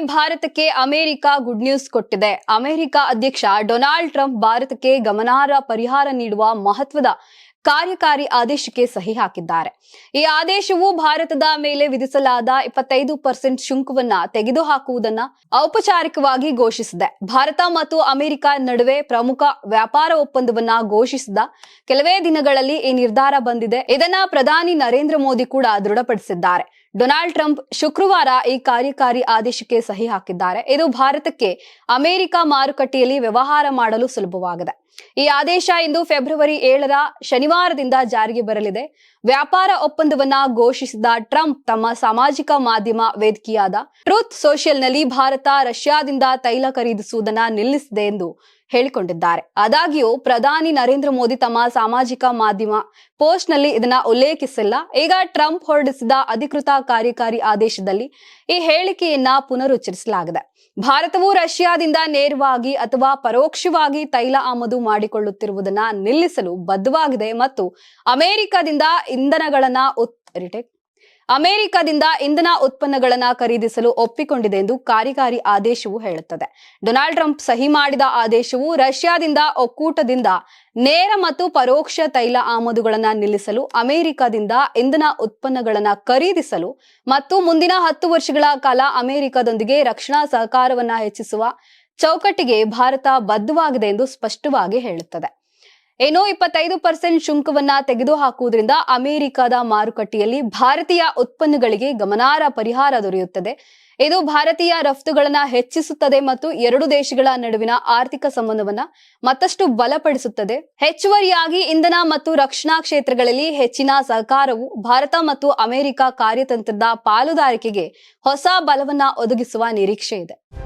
ಭಾರತಕ್ಕೆ America good news ಕೊಟ್ಟಿದೆ. America ಅಧ್ಯಕ್ಷ ಡೊನಾಲ್ಡ್ ಟ್ರಂಪ್ ಭಾರತಕ್ಕೆ ಗಮನಾರ್ಹ ಪರಿಹಾರ ನೀಡುವ ಮಹತ್ವದ ಕಾರ್ಯಕಾರಿ ಆದೇಶಕ್ಕೆ ಸಹಿ ಹಾಕಿದ್ದಾರೆ. ಈ ಆದೇಶವು ಭಾರತದ ಮೇಲೆ ವಿಧಿಸಲಾದ ಇಪ್ಪತ್ತೈದು ಪರ್ಸೆಂಟ್ ಶುಂಕವನ್ನ ತೆಗೆದುಹಾಕುವುದನ್ನ ಔಪಚಾರಿಕವಾಗಿ ಘೋಷಿಸಿದೆ. ಭಾರತ ಮತ್ತು ಅಮೆರಿಕ ನಡುವೆ ಪ್ರಮುಖ ವ್ಯಾಪಾರ ಒಪ್ಪಂದವನ್ನ ಘೋಷಿಸಿದ ಕೆಲವೇ ದಿನಗಳಲ್ಲಿ ಈ ನಿರ್ಧಾರ ಬಂದಿದೆ. ಇದನ್ನ ಪ್ರಧಾನಿ ನರೇಂದ್ರ ಮೋದಿ ಕೂಡ ದೃಢಪಡಿಸಿದ್ದಾರೆ. ಡೊನಾಲ್ಡ್ ಟ್ರಂಪ್ ಶುಕ್ರವಾರ ಈ ಕಾರ್ಯಕಾರಿ ಆದೇಶಕ್ಕೆ ಸಹಿ ಹಾಕಿದ್ದಾರೆ. ಇದು ಭಾರತಕ್ಕೆ ಅಮೆರಿಕ ಮಾರುಕಟ್ಟೆಯಲ್ಲಿ ವ್ಯವಹಾರ ಮಾಡಲು ಸುಲಭವಾಗಿದೆ. ಈ ಆದೇಶ ಇಂದು ಫೆಬ್ರವರಿ ಏಳರ ಶನಿವಾರದಿಂದ ಜಾರಿಗೆ ಬರಲಿದೆ. ವ್ಯಾಪಾರ ಒಪ್ಪಂದವನ್ನ ಘೋಷಿಸಿದ ಟ್ರಂಪ್ ತಮ್ಮ ಸಾಮಾಜಿಕ ಮಾಧ್ಯಮ ವೇದಿಕೆಯಾದ ಟ್ರೂತ್ ಸೋಷಿಯಲ್ನಲ್ಲಿ ಭಾರತ ರಷ್ಯಾದಿಂದ ತೈಲ ಖರೀದಿಸುವುದನ್ನ ನಿಲ್ಲಿಸಿದೆ ಎಂದು ಹೇಳಿಕೊಂಡಿದ್ದಾರೆ. ಆದಾಗ್ಯೂ ಪ್ರಧಾನಿ ನರೇಂದ್ರ ಮೋದಿ ತಮ್ಮ ಸಾಮಾಜಿಕ ಮಾಧ್ಯಮ ಪೋಸ್ಟ್ನಲ್ಲಿ ಇದನ್ನ ಉಲ್ಲೇಖಿಸಿಲ್ಲ. ಈಗ ಟ್ರಂಪ್ ಹೊರಡಿಸಿದ ಅಧಿಕೃತ ಕಾರ್ಯಕಾರಿ ಆದೇಶದಲ್ಲಿ ಈ ಹೇಳಿಕೆಯನ್ನ ಪುನರುಚ್ಚರಿಸಲಾಗಿದೆ. ಭಾರತವು ರಷ್ಯಾದಿಂದ ನೇರವಾಗಿ ಅಥವಾ ಪರೋಕ್ಷವಾಗಿ ತೈಲ ಆಮದು ಮಾಡಿಕೊಳ್ಳುತ್ತಿರುವುದನ್ನ ನಿಲ್ಲಿಸಲು ಬದ್ಧವಾಗಿದೆ ಮತ್ತು ಅಮೆರಿಕದಿಂದ ಇಂಧನಗಳನ್ನ ಅಮೆರಿಕದಿಂದ ಇಂಧನ ಉತ್ಪನ್ನಗಳನ್ನು ಖರೀದಿಸಲು ಒಪ್ಪಿಕೊಂಡಿದೆ ಎಂದು ಕಾರ್ಯಕಾರಿ ಆದೇಶವು ಹೇಳುತ್ತದೆ. ಡೊನಾಲ್ಡ್ ಟ್ರಂಪ್ ಸಹಿ ಮಾಡಿದ ಆದೇಶವು ರಷ್ಯಾದಿಂದ ಒಕ್ಕೂಟದಿಂದ ನೇರ ಮತ್ತು ಪರೋಕ್ಷ ತೈಲ ಆಮದುಗಳನ್ನು ನಿಲ್ಲಿಸಲು, ಅಮೆರಿಕದಿಂದ ಇಂಧನ ಉತ್ಪನ್ನಗಳನ್ನು ಖರೀದಿಸಲು ಮತ್ತು ಮುಂದಿನ ಹತ್ತು ವರ್ಷಗಳ ಕಾಲ ಅಮೆರಿಕದೊಂದಿಗೆ ರಕ್ಷಣಾ ಸಹಕಾರವನ್ನು ಹೆಚ್ಚಿಸುವ ಚೌಕಟ್ಟಿಗೆ ಭಾರತ ಬದ್ಧವಾಗಿದೆ ಎಂದು ಸ್ಪಷ್ಟವಾಗಿ ಹೇಳುತ್ತದೆ. ಏನೋ ಇಪ್ಪತ್ತೈದು ಪರ್ಸೆಂಟ್ ಶುಂಕವನ್ನ ತೆಗೆದುಹಾಕುವುದರಿಂದ ಅಮೆರಿಕದ ಮಾರುಕಟ್ಟೆಯಲ್ಲಿ ಭಾರತೀಯ ಉತ್ಪನ್ನಗಳಿಗೆ ಗಮನಾರ್ಹ ಪರಿಹಾರ ದೊರೆಯುತ್ತದೆ. ಇದು ಭಾರತೀಯ ರಫ್ತುಗಳನ್ನ ಹೆಚ್ಚಿಸುತ್ತದೆ ಮತ್ತು ಎರಡು ದೇಶಗಳ ನಡುವಿನ ಆರ್ಥಿಕ ಸಂಬಂಧವನ್ನ ಮತ್ತಷ್ಟು ಬಲಪಡಿಸುತ್ತದೆ. ಹೆಚ್ಚುವರಿಯಾಗಿ ಇಂಧನ ಮತ್ತು ರಕ್ಷಣಾ ಕ್ಷೇತ್ರಗಳಲ್ಲಿ ಹೆಚ್ಚಿನ ಸಹಕಾರವು ಭಾರತ ಮತ್ತು ಅಮೆರಿಕ ಕಾರ್ಯತಂತ್ರದ ಪಾಲುದಾರಿಕೆಗೆ ಹೊಸ ಬಲವನ್ನ ಒದಗಿಸುವ ನಿರೀಕ್ಷೆ ಇದೆ.